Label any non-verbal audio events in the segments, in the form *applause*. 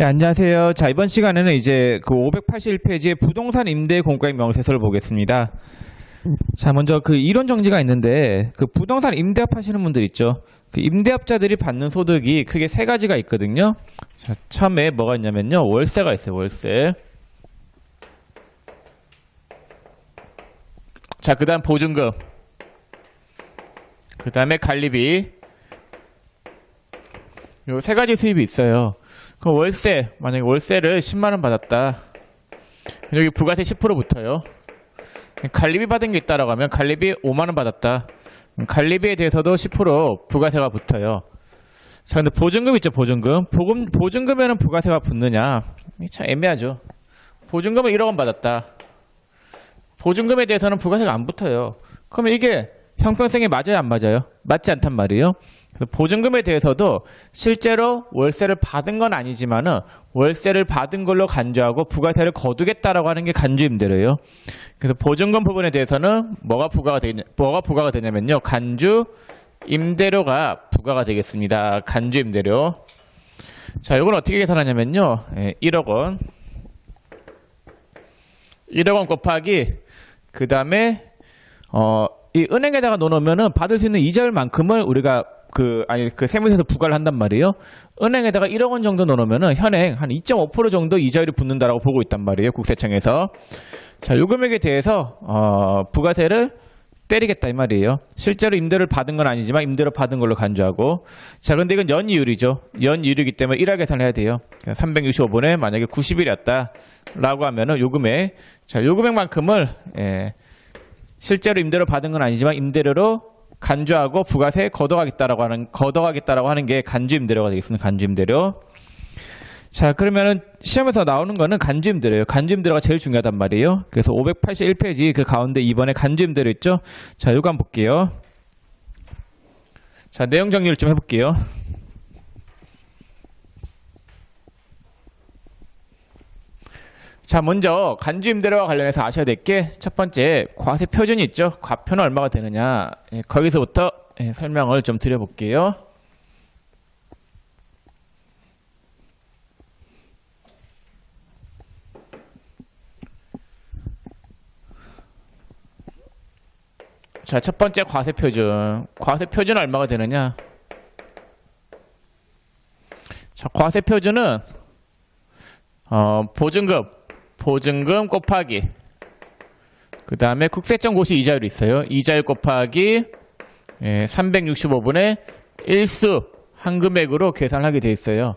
네, 안녕하세요. 자, 이번 시간에는 이제 그 581페이지의 부동산 임대 공가액 명세서를 보겠습니다. 자, 먼저 그 이론 정지가 있는데 그 부동산 임대업 하시는 분들 있죠. 그 임대업자들이 받는 소득이 크게 세 가지가 있거든요. 자, 처음에 뭐가 있냐면요. 월세가 있어요. 월세. 자, 그다음 보증금. 그다음에 관리비. 요 세 가지 수입이 있어요. 그 월세 만약에 월세를 10만 원 받았다. 여기 부가세 10% 붙어요. 관리비 받은 게 있다라고 하면 관리비 5만 원 받았다. 관리비에 대해서도 10% 부가세가 붙어요. 자, 근데 보증금 있죠, 보증금. 보금, 보증금에는 부가세가 붙느냐? 참 애매하죠. 보증금을 1억 원 받았다. 보증금에 대해서는 부가세가 안 붙어요. 그러면 이게 형평성에 맞아요, 안 맞아요? 맞지 않단 말이에요. 보증금에 대해서도 실제로 월세를 받은 건 아니지만은 월세를 받은 걸로 간주하고 부가세를 거두겠다라고 하는 게 간주임대료예요. 그래서 보증금 부분에 대해서는 뭐가 부과가 되냐, 뭐가 부과가 되냐면요. 간주 임대료가 부과가 되겠습니다. 간주 임대료. 자, 이건 어떻게 계산하냐면요. 예, 1억 원. 1억 원 곱하기 그 다음에 어, 이 은행에다가 넣어놓으면은 받을 수 있는 이자율만큼을 우리가 그 아니 그 세무서에서 부과를 한단 말이에요. 은행에다가 1억 원 정도 넣어놓으면은 현행 한 2.5% 정도 이자율이 붙는다라고 보고 있단 말이에요. 국세청에서. 자, 요 금액에 대해서 어, 부가세를 때리겠다 이 말이에요. 실제로 임대를 받은 건 아니지만 임대료 받은 걸로 간주하고. 자, 근데 이건 연이율이죠. 연이율이기 때문에 1화 계산을 해야 돼요. 365분에 만약에 90일이었다라고 하면은 요 금액, 자, 요 금액만큼을 예, 실제로 임대료 받은 건 아니지만 임대료로 간주하고 부가세 걷어가겠다라고 하는 걷어가겠다라고 하는 게 간주 임대료가 되겠습니다. 간주 임대료. 자, 그러면은 시험에서 나오는 거는 간주 임대료예요. 간주 임대료가 제일 중요하단 말이에요. 그래서 581페이지 그 가운데 이번에 간주 임대료 있죠? 자, 요거 한번 볼게요. 자, 내용 정리를 좀 해볼게요. 자, 먼저 간주 임대료와 관련해서 아셔야 될 게 첫 번째 과세 표준이 있죠. 과표는 얼마가 되느냐. 예, 거기서부터 예, 설명을 좀 드려볼게요. 자, 첫 번째 과세 표준. 과세 표준은 얼마가 되느냐? 자, 과세 표준은 어, 보증금 보증금 곱하기. 그 다음에 국세청 고시 이자율이 있어요. 이자율 곱하기 예, 365분의 일수 한 금액으로 계산하게 돼 있어요.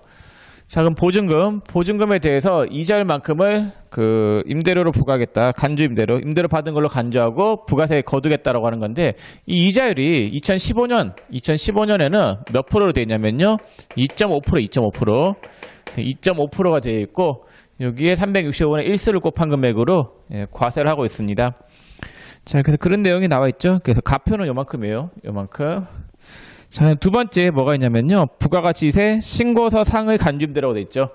자 그럼 보증금. 보증금에 대해서 이자율만큼을 그 임대료로 부과하겠다. 간주 임대료. 임대료 받은 걸로 간주하고 부가세 거두겠다라고 하는 건데 이 이자율이 2015년 2015년에는 몇 프로로 되어 있냐면요. 2.5% 2.5% 2.5%가 되어 있고 여기에 365원의 1수를 곱한 금액으로 예, 과세를 하고 있습니다. 자, 그래서 그런 내용이 나와 있죠. 그래서 가표는 요만큼이에요. 요만큼. 자, 두 번째 뭐가 있냐면요. 부가가치세 신고서 상을 간주임대라고 돼 있죠.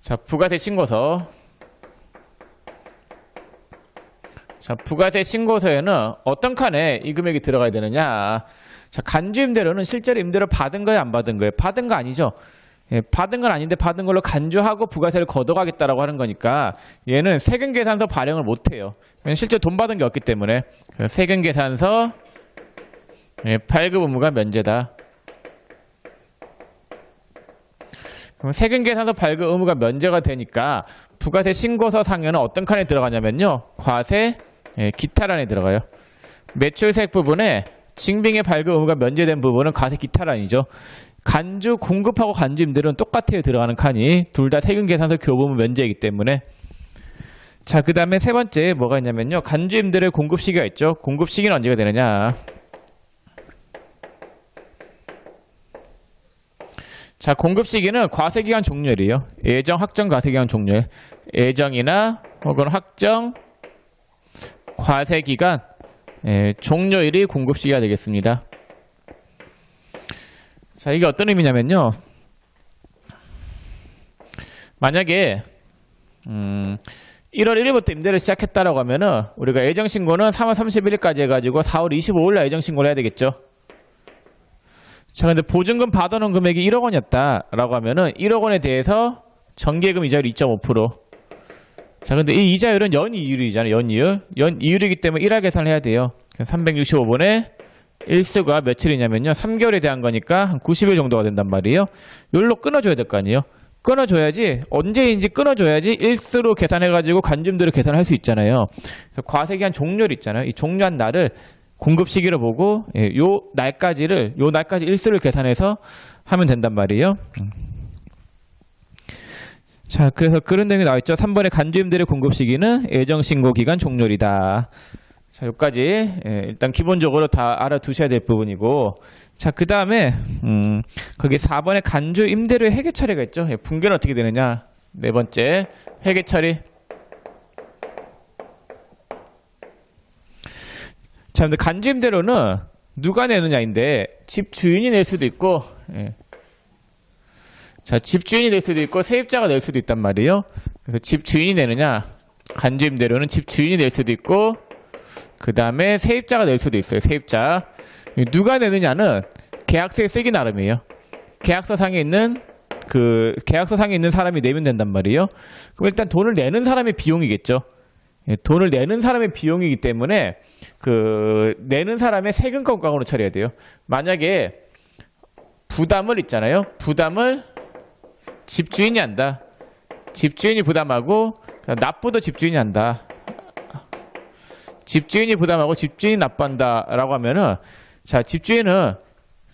자, 부가세 신고서. 자, 부가세 신고서에는 어떤 칸에 이 금액이 들어가야 되느냐. 자, 간주임대료는 실제로 임대료 받은 거예요, 안 받은 거예요? 받은 거 아니죠. 예, 받은 건 아닌데 받은 걸로 간주하고 부가세를 걷어가겠다라고 하는 거니까 얘는 세금 계산서 발행을 못 해요. 실제 돈 받은 게 없기 때문에 세금 계산서 예, 발급 의무가 면제다. 그럼 세금 계산서 발급 의무가 면제가 되니까 부가세 신고서 상여는 어떤 칸에 들어가냐면요. 과세 예, 기타란에 들어가요. 매출세액 부분에 징빙의 발급 의무가 면제된 부분은 과세 기타란이죠. 간주 공급하고 간주 임대료는 똑같아요. 들어가는 칸이. 둘 다 세금 계산서 교부문 면제이기 때문에. 자 그 다음에 세 번째 뭐가 있냐면요. 간주 임대료 공급 시기가 있죠. 공급 시기는 언제가 되느냐. 자 공급 시기는 과세기간 종료일이에요. 예정 확정 과세기간 종료일. 예정이나 혹은 확정 과세기간 예, 종료 일이 공급 시기가 되겠습니다 자, 이게 어떤 의미냐면요. 만약에 음, 1월 1일부터 임대를 시작했다라고 하면은 우리가 예정 신고는 3월 31일까지 해가지고 4월 25일 날 예정 신고를 해야 되겠죠. 자, 근데 보증금 받아놓은 금액이 1억 원이었다라고 하면은 1억 원에 대해서 정기예금 이자율 2.5%. 자, 근데 이 이자율은 연 이율이잖아요. 연 이율. 연 이율이기 때문에 1화 계산을 해야 돼요. 365번에 일수가 며칠이냐면요. 3개월에 대한 거니까 한 90일 정도가 된단 말이에요. 요로 끊어줘야 될 거 아니에요. 끊어줘야지 언제인지 끊어줘야지 일수로 계산해가지고 간줌들을 계산할 수 있잖아요. 그래서 과세기 한 종료를 있잖아요. 이 종료한 날을 공급 시기로 보고 예, 요 날까지를 요 날까지 일수를 계산해서 하면 된단 말이에요. 음. 자, 그래서 그런 내용이 나와 있죠. 3번의 간주임들의 공급 시기는 예정 신고 기간 종료이다. 자, 여기까지 예, 일단 기본적으로 다 알아두셔야 될 부분이고 자, 그 다음에 음, 거기 4번의 간주 임대료의 회계 처리가 있죠. 예, 분계는 어떻게 되느냐? 네 번째 회계 처리. 자, 근데 간주 임대료는 누가 내느냐인데 집 주인이 낼 수도 있고 예. 자, 집주인이 낼 수도 있고 세입자가 낼 수도 있단 말이에요. 그래서 집주인이 내느냐? 간주 임대료는 집주인이 낼 수도 있고 그 다음에 세입자가 낼 수도 있어요. 세입자. 누가 내느냐는 계약서에 쓰기 나름이에요. 계약서상에 있는 그 계약서상에 있는 사람이 내면 된단 말이에요. 그럼 일단 돈을 내는 사람의 비용이겠죠. 예, 돈을 내는 사람의 비용이기 때문에 그 내는 사람의 세금 건강으로 처리해야 돼요. 만약에 부담을 있잖아요. 부담을 집주인이 한다. 집주인이 부담하고 납부도 집주인이 한다. 집주인이 부담하고 집주인이 납부한다라고 하면은 자 집주인은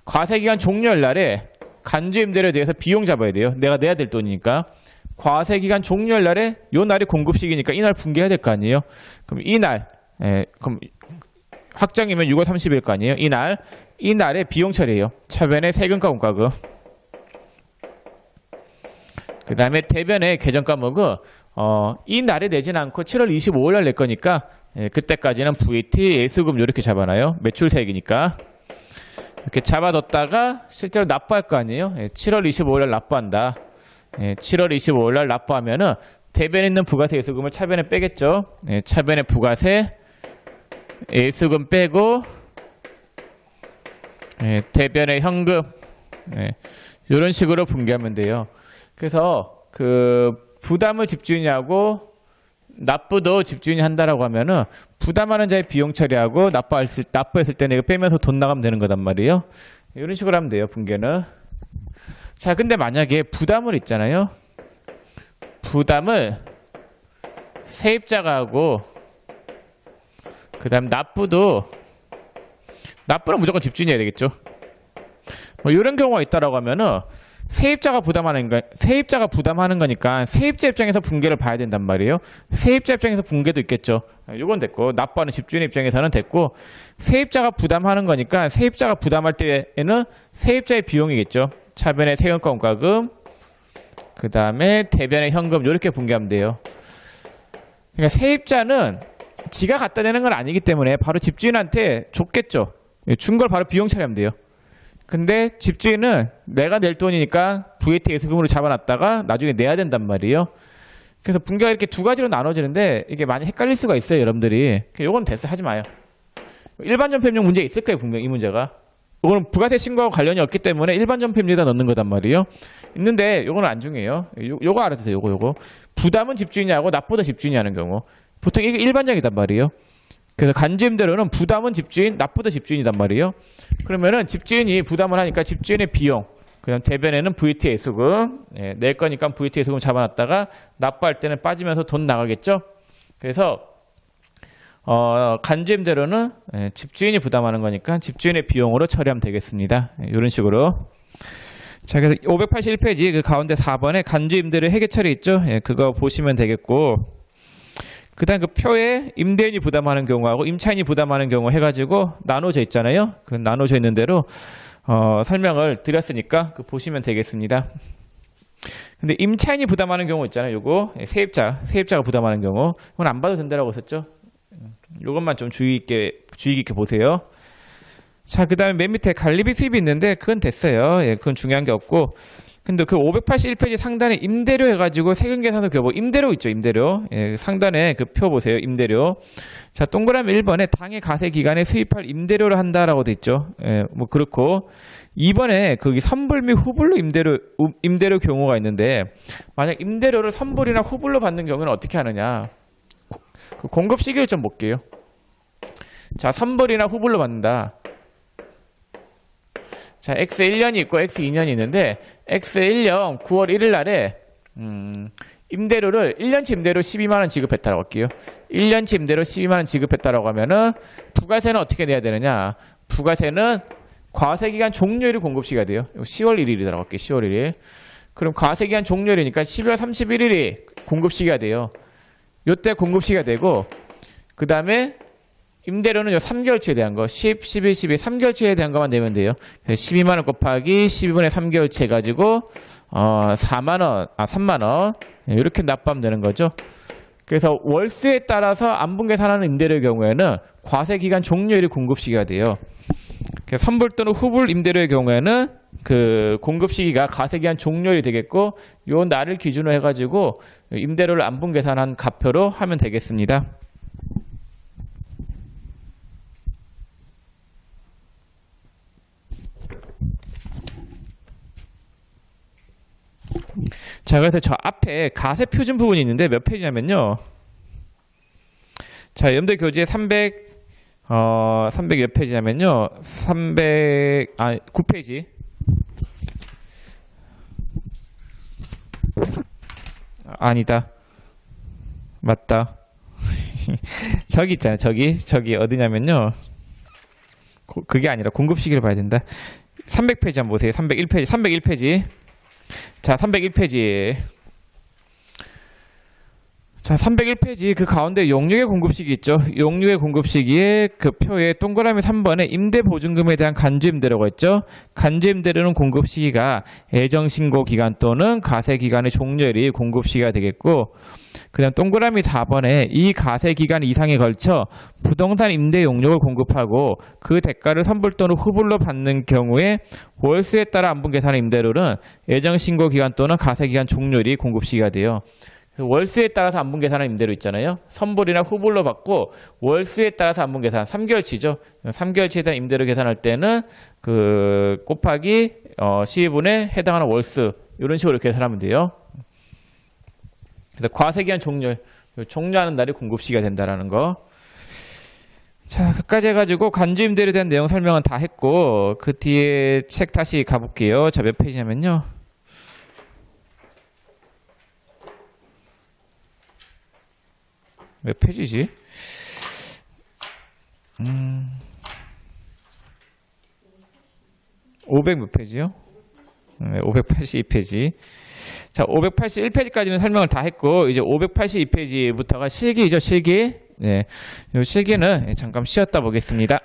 과세기간 종료할 날에 간주임대료에 대해서 비용 잡아야 돼요. 내가 내야 될 돈이니까 과세기간 종료할 날에 요 날이 공급시기니까 이날 분개해야 될 거 아니에요. 그럼 이날 예, 그럼 확정이면 6월 30일 거 아니에요. 이날 이날에 비용 처리해요. 차변의 세금과 원가금. 그 다음에 대변의 계정 과목은 어, 이 날에 내진 않고 7월 25일 날 낼 거니까 예, 그때까지는 VAT, 예수금 이렇게 잡아놔요. 매출세액이니까. 이렇게 잡아뒀다가 실제로 납부할 거 아니에요. 예, 7월 25일 날 납부한다. 예, 7월 25일 날 납부하면은 대변에 있는 부가세 예수금을 차변에 빼겠죠. 예, 차변에 부가세 예수금 빼고 예, 대변에 현금 예, 이런 식으로 분개하면 돼요. 그래서 그 부담을 집주인이 하고 납부도 집주인이 한다라고 하면은 부담하는 자의 비용 처리하고 납부했을, 납부했을 때 내가 빼면서 돈 나가면 되는 거단 말이에요. 이런 식으로 하면 돼요, 분계는. 자, 근데 만약에 부담을 있잖아요. 부담을 세입자가 하고 그 다음 납부도 납부는 무조건 집주인이 해야 되겠죠. 뭐 이런 경우가 있다라고 하면은 세입자가 부담하는 거, 세입자가 부담하는 거니까 세입자 입장에서 분개를 봐야 된단 말이에요. 세입자 입장에서 분개도 있겠죠. 이건 됐고 납부하는 집주인 입장에서는 됐고 세입자가 부담하는 거니까 세입자가 부담할 때에는 세입자의 비용이겠죠. 차변의 세금과 원가금, 그 다음에 대변의 현금 이렇게 분개하면 돼요. 그러니까 세입자는 지가 갖다 내는 건 아니기 때문에 바로 집주인한테 줬겠죠. 준 걸 바로 비용 처리하면 돼요. 근데 집주인은 내가 낼 돈이니까 VAT 예수금으로 잡아놨다가 나중에 내야 된단 말이에요. 그래서 분개가 이렇게 두 가지로 나눠지는데 이게 많이 헷갈릴 수가 있어요, 여러분들이. 요건 됐어, 하지 마요. 일반 전폐입력 문제 있을 거예요, 분명 이 문제가. 요거는 부가세 신고하고 관련이 없기 때문에 일반 전폐입력에다 넣는 거단 말이에요. 있는데 요거는 안 중요해요. 요, 요거 알아두세요, 요거, 요거. 부담은 집주인이 하고 납보다 집주인이 하는 경우. 보통 이게 일반적이단 말이에요. 그래서 간주임대로는 부담은 집주인, 납부도 집주인이단 말이에요. 그러면은 집주인이 부담을 하니까 집주인의 비용, 그다음 대변에는 VT 예수금 예, 낼 거니까 VT 예수금 잡아놨다가 납부할 때는 빠지면서 돈 나가겠죠. 그래서 어, 간주임대로는 예, 집주인이 부담하는 거니까 집주인의 비용으로 처리하면 되겠습니다. 예, 이런 식으로. 자, 그래서 581페이지 그 가운데 4번에 간주임대료 회계 처리 있죠. 예, 그거 보시면 되겠고. 그 다음 그 표에 임대인이 부담하는 경우하고 임차인이 부담하는 경우 해가지고 나눠져 있잖아요. 그 나눠져 있는 대로 어, 설명을 드렸으니까 그 보시면 되겠습니다. 근데 임차인이 부담하는 경우 있잖아요. 요거 예, 세입자 세입자가 부담하는 경우 그건 안 봐도 된다라고 했었죠. 요것만 좀 주의 있게 주의 깊게 보세요. 자, 그다음에 맨 밑에 관리비 수입이 있는데 그건 됐어요. 예, 그건 중요한 게 없고 근데 그 581페이지 상단에 임대료 해가지고 세금 계산서 교부 임대료 있죠 임대료. 예, 상단에 그 표 보세요 임대료. 자 동그라미 1번에 당해 가세 기간에 수입할 임대료를 한다라고 돼 있죠. 예, 뭐 그렇고. 2번에 거기 선불 및 후불로 임대료 우- 임대료 경우가 있는데 만약 임대료를 선불이나 후불로 받는 경우는 어떻게 하느냐? 고- 그 공급 시기를 좀 볼게요. 자 선불이나 후불로 받는다 자, X 1년이 있고 X 2년이 있는데 X 1년 9월 1일 날에 음, 임대료를 1년치 임대료 12만 원 지급했다라고 할게요. 1년치 임대료 12만 원 지급했다라고 하면은 부가세는 어떻게 내야 되느냐? 부가세는 과세 기간 종료일이 공급 시기가 돼요. 이거 10월 1일이라고 할게요. 10월 1일. 그럼 과세 기간 종료일이니까 12월 31일이 공급 시기가 돼요. 요때 공급 시기가 되고 그 다음에 임대료는 요 3개월치에 대한 거 10, 11, 12 3개월치에 대한 것만 내면 돼요. 그래서 12만 원 곱하기 12분의 3개월치 해가지고 어 4만 원, 아 3만 원 이렇게 납부하면 되는 거죠. 그래서 월수에 따라서 안분 계산하는 임대료의 경우에는 과세 기간 종료일이 공급 시기가 돼요. 선불 또는 후불 임대료의 경우에는 그 공급 시기가 과세 기간 종료일이 되겠고 요 날을 기준으로 해가지고 임대료를 안분 계산한 값표로 하면 되겠습니다. 자, 그래서 저 앞에 가세 표준 부분이 있는데 몇 페이지냐면요. 자, 연대 교재 300, 어, 300몇 페이지냐면요. 300, 아, 9페이지. 아니다. 맞다. *laughs* 저기 있잖아요. 저기. 저기 어디냐면요. 고- 그게 아니라 공급 시기를 봐야 된다. 300페이지 한번 보세요. 301페이지. 301페이지. 자, 301페이지. 자, 301페이지 그 가운데 용역의 공급 시기 있죠. 용역의 공급 시기에 그 표에 동그라미 3번에 임대 보증금에 대한 간주 임대료가 있죠. 간주 임대료는 공급 시기가 예정 신고 기간 또는 가세 기간의 종료일이 공급 시기가 되겠고 그다음 동그라미 4번에 이 가세 기간 이상에 걸쳐 부동산 임대 용역을 공급하고 그 대가를 선불 또는 후불로 받는 경우에 월수에 따라 안분 계산의 임대료는 예정 신고 기간 또는 가세 기간 종료일이 공급 시기가 돼요. 그래서 월수에 따라서 안분 계산하는 임대료 있잖아요. 선불이나 후불로 받고 월수에 따라서 안분 계산 3개월치죠. 3개월치에 대한 임대료 계산할 때는 그 곱하기 어, 시분에 해당하는 월수 이런 식으로 계산하면 돼요. 그래서 과세기한 종료 종료하는 날이 공급 시기가 된다라는 거. 자, 끝까지 해가지고 간주 임대료에 대한 내용 설명은 다 했고 그 뒤에 책 다시 가볼게요. 자, 몇 페이지냐면요. 몇 페이지지? 음, 500 몇 페이지요? 네, 582페이지. 자, 581페이지까지는 설명을 다 했고, 이제 582페이지부터가 실기이죠, 실기. 네. 요 실기는 잠깐 쉬었다 보겠습니다.